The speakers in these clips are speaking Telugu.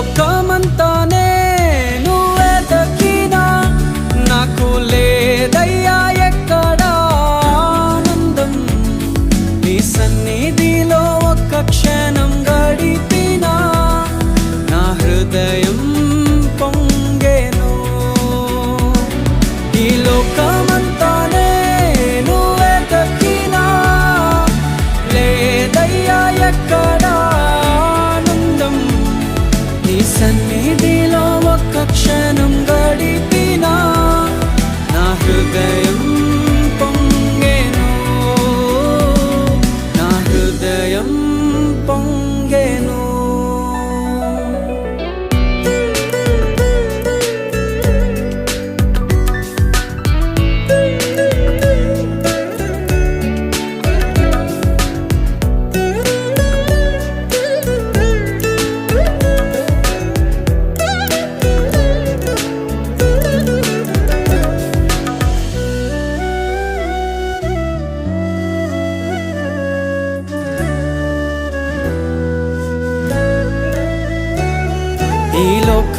ఈ లోకమంతానే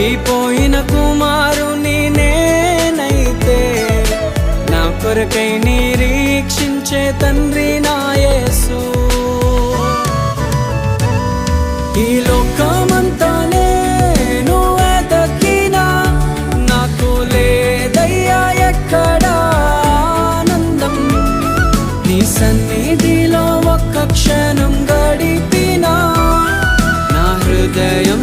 తప్పిపోయిన కుమారుని నేనైతే నా కొరకై నిరీక్షించే తండ్రి నాయసు ఈ లోకమంతానే నువ్వే దక్కినా నాకు లేదయ్యా ఎక్కడ ఆనందం. నీ సన్నిధిలో ఒక్క క్షణం గడిపినా నా హృదయం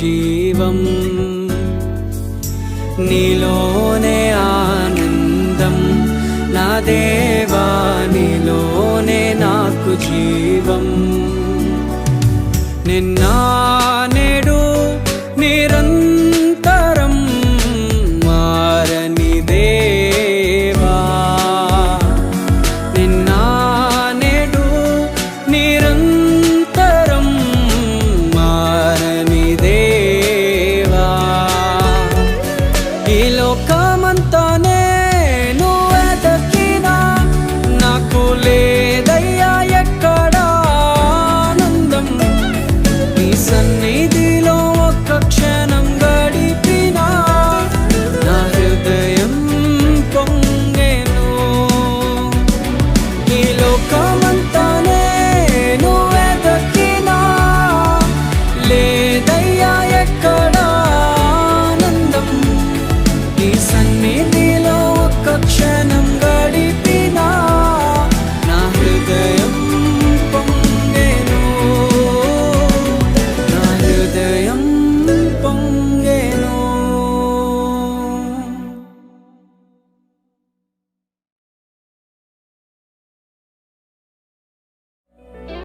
జీవం. నీలోనే ఆనందం. నా దేవా నీలోనే నాకు జీవం. నిన్న నేడు నీ